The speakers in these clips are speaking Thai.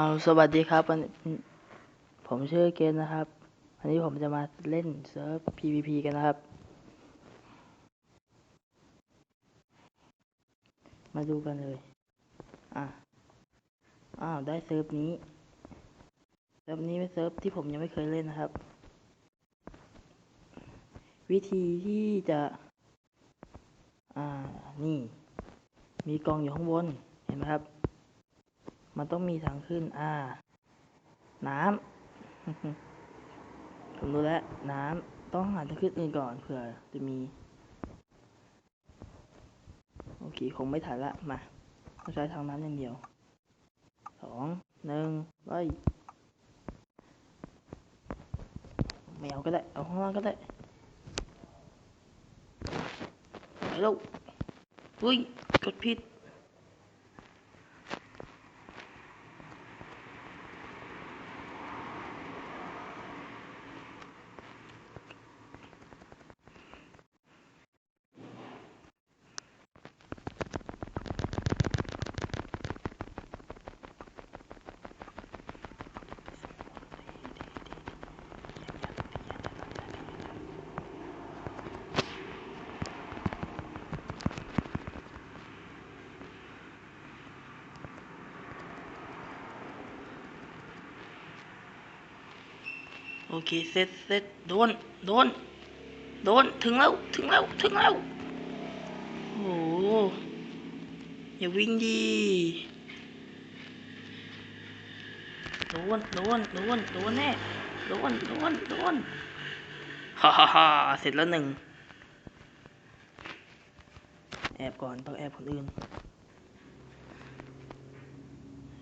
เอาสวัสดีครับวันผมชื่อเกณฑ์นะครับ วันนี้ผมจะมาเล่นเซิร์ฟ PVP กันนะครับ มาดูกันเลย อะ อ้าว ได้เซิร์ฟนี้ เซิร์ฟนี้เป็นเซิร์ฟที่ผมยังไม่เคยเล่นนะครับ วิธีที่จะ อ่า นี่ มีกองอยู่ข้างบน เห็นไหมครับ มันต้องมีทางขึ้น อ่า น้ำผมรู้แล้ว น้ำต้องหาทางขึ้นอื่นก่อนเผื่อจะมี โอเค คงไม่ทันละ มาต้องใช้ทางน้ำอย่างเดียว สอง หนึ่งไปไม่เอาก็ได้ เอาข้างล่างก็ได้ไปล้วอุ้ย กดผิด โอเคเสร็จเสร็จโดน โดน โดน ถึงแล้ว ถึงแล้ว ถึงแล้ว โอ้อย่าวิ่งดีโดน โดน โดน โดนแน่ โดน โดน โดน ฮ่าฮ่าฮ่าเสร็จแล้วหนึ่ง แอบก่อน ต้องแอบคนอื่น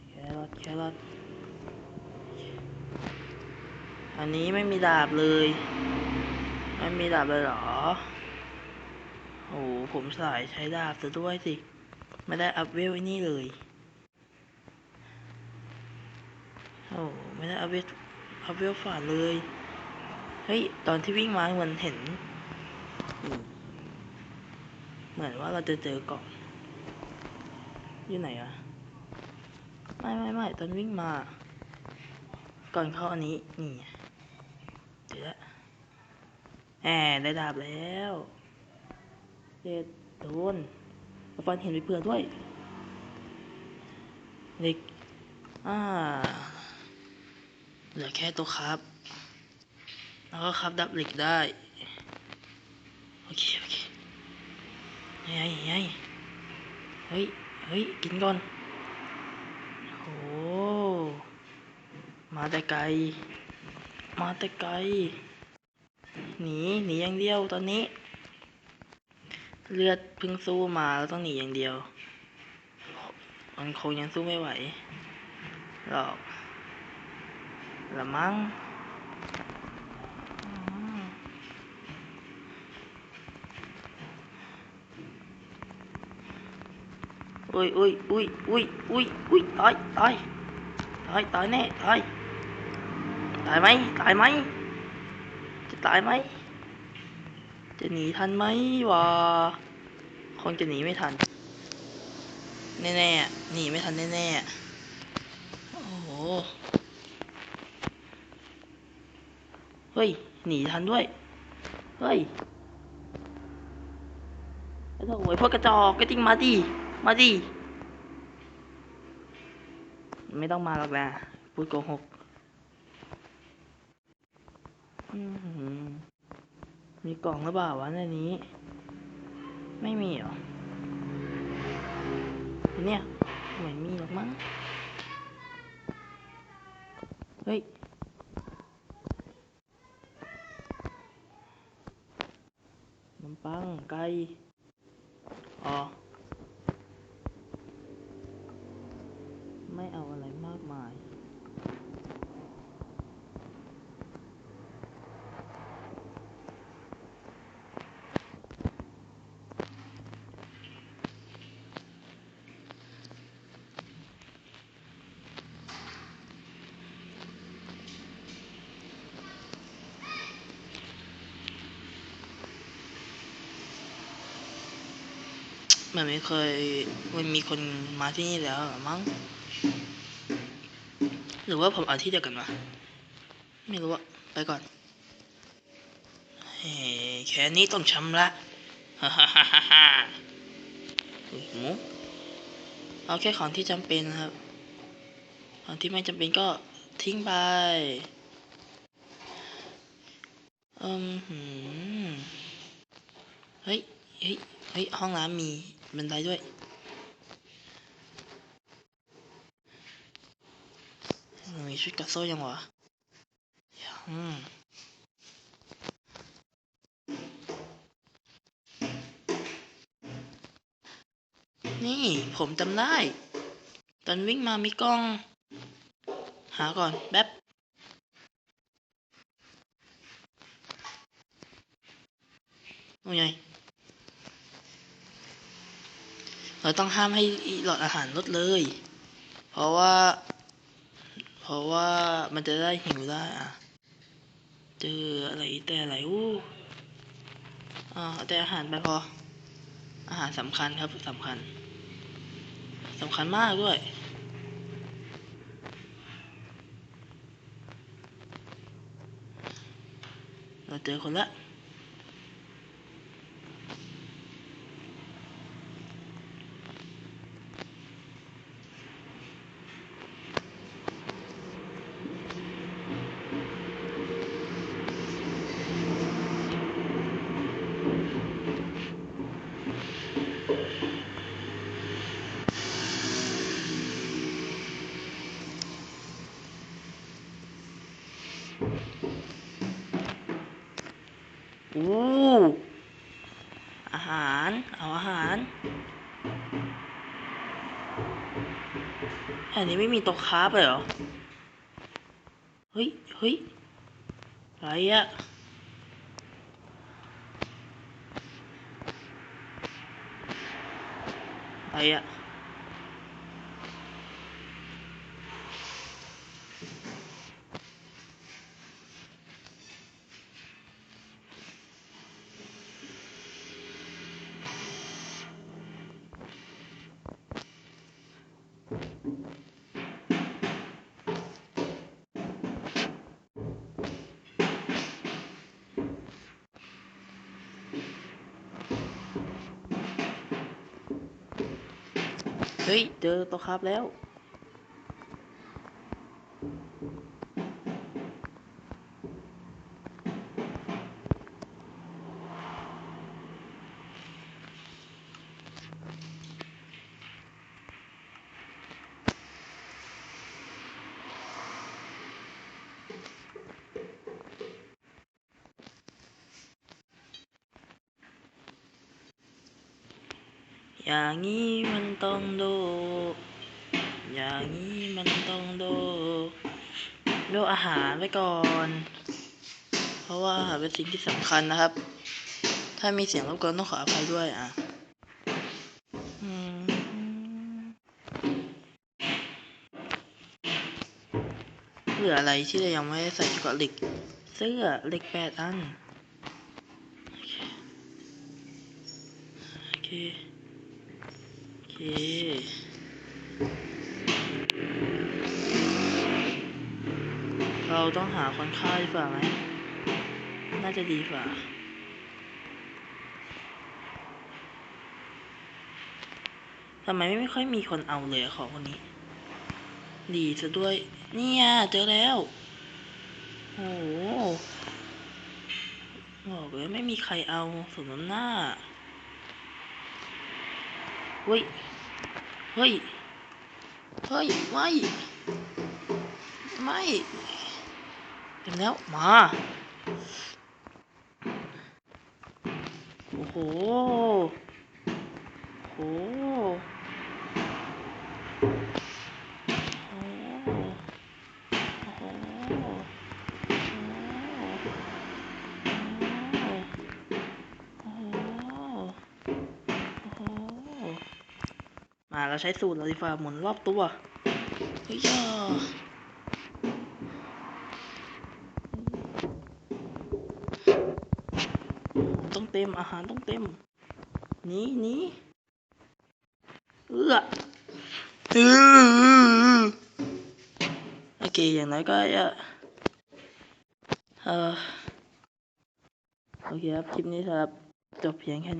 แครอทแครอท อันนี้ไม่มีดาบเลย ไม่มีดาบเลยเหรอ โอ้โหผมสายใช้ดาบซะด้วยสิ ไม่ได้อัพเวลไอ้นี่เลย โอ้โหไม่ได้อัพเวลอัพเวลฝาดเลย เฮ้ย ตอนที่วิ่งมาเหมือนเห็น เหมือนว่าเราจะเจอกล่องอยู่ไหนอะไม่ไม่ไม่ตอนวิ่งมา ก่อนเข้าอันนี้ นี่ เดี๋ยวแหมได้ดาบแล้วเด็ดโดนฟันเห็นไปเผื่อด้วยเล็กอ่าเหลือแค่ตัวครับ แล้วก็ครับดับเหล็กได้ โอเค โอเคไงไงเฮ้ย เฮ้ย กินก่อนโอ้มาแต่ไกล มาแต่ไกล หนี หนีอย่างเดียวตอนนี้ เลือดเพึ่งสู้มาแล้วต้องหนีอย่างเดียว มันคงยังสู้ไม่ไหว หรอกละมั้งอุ้ยอุ้ยอุ้ยอุ้ยอุ้ยอุ้ยตายตายตายตายแน่ตาย ตายไหมตายไหมจะตายไหมจะหนีทันไหมวะคงจะหนีไม่ทัน แน่ๆหนีไม่ทันแน่ๆโอ้โหเฮ้ยหนีทันด้วยเฮ้ยไอ้โถ่ไอ้พวกกระจอกก็จริงมาดิมาดิไม่ต้องมาหรอกนะพูดโกหก อือหือ มีกล่องหรือเปล่าวะในนี้ ไม่มีหรอ เนี่ยไม่มีหรอกมั้ง เฮ้ย น้ำปัง ไก่ อ๋อ ไม่เอาอะไรมากมาย มันไม่เคยมันมีคนมาที่นี่แล้วหรอมั้ง หรือว่าผมเอาที่เดียวกันวะไม่รู้อะไปก่อนเฮ้แค่นี้ต้องชำระฮ่าฮ่าฮ่าฮ่าอุ้ยหมูเอาแค่ของที่จำเป็นนะครับ ของที่ไม่จำเป็นก็ทิ้งไปอืมเฮ้ย เฮ้ย เฮ้ย ห้องน้ำมี บันไดด้วย มีชุดกัดโซ่ยังวะยังนี่ผมจำได้ ตอนวิ่งมามีกล้อง หาก่อนแป๊บโอ้ย เราต้องห้ามให้หลอดอาหารลดเลย เพราะว่า เพราะว่ามันจะได้หิวได้อะเจออะไรแต่อะไรอู้อ่าเอาแต่อาหารไปพอ อาหารสำคัญครับสำคัญสำคัญมากด้วยเราเจอคนละ อู้อาหาร เอาอาหาร อันนี้ไม่มีโต๊ะคราฟเลยเหรอ เฮ้ย เฮ้ย อะไรอะอะไรอะ เฮ้ย เจอตัวครับแล้ว อย่างนี้มันต้องโด อย่างนี้มันต้องโด โดอาหารไว้ก่อน เพราะว่าอาหารเป็นสิ่งที่สำคัญนะครับ ถ้ามีเสียงรบกวนต้องขออภัยด้วยอะอืมเหลืออะไรที่เรายังไม่ได้ใส่กาะเหล็ก เสื้อเหล็กแปดอัน โอเค เค เราต้องหาคนฆ่าดีกว่าไหม น่าจะดีกว่าทำไมไม่ค่อยมีคนเอาเลยของคนนี้ ดีซะด้วย เนี่ยเจอแล้ว โอ้โหบอกเลยไม่มีใครเอาสมน้ำหน้าเฮ้ย เฮ้ย เฮ้ย ไม่ ไม่เต็มแล้ว มา โอ้โห โอ้โห โอ้โห โอ้โห โอ้โห โอ้โห มาเราใช้สูตรเราดีฟ้าหมุนรอบตัวเฮ้ยย่าต้องเต็มอาหารต้องเต็มนี่นี่เอื้อโอเคอย่างน้อยก็จะเออโอเคครับ คลิปนี้สำหรับ จบเพียงแค่นี้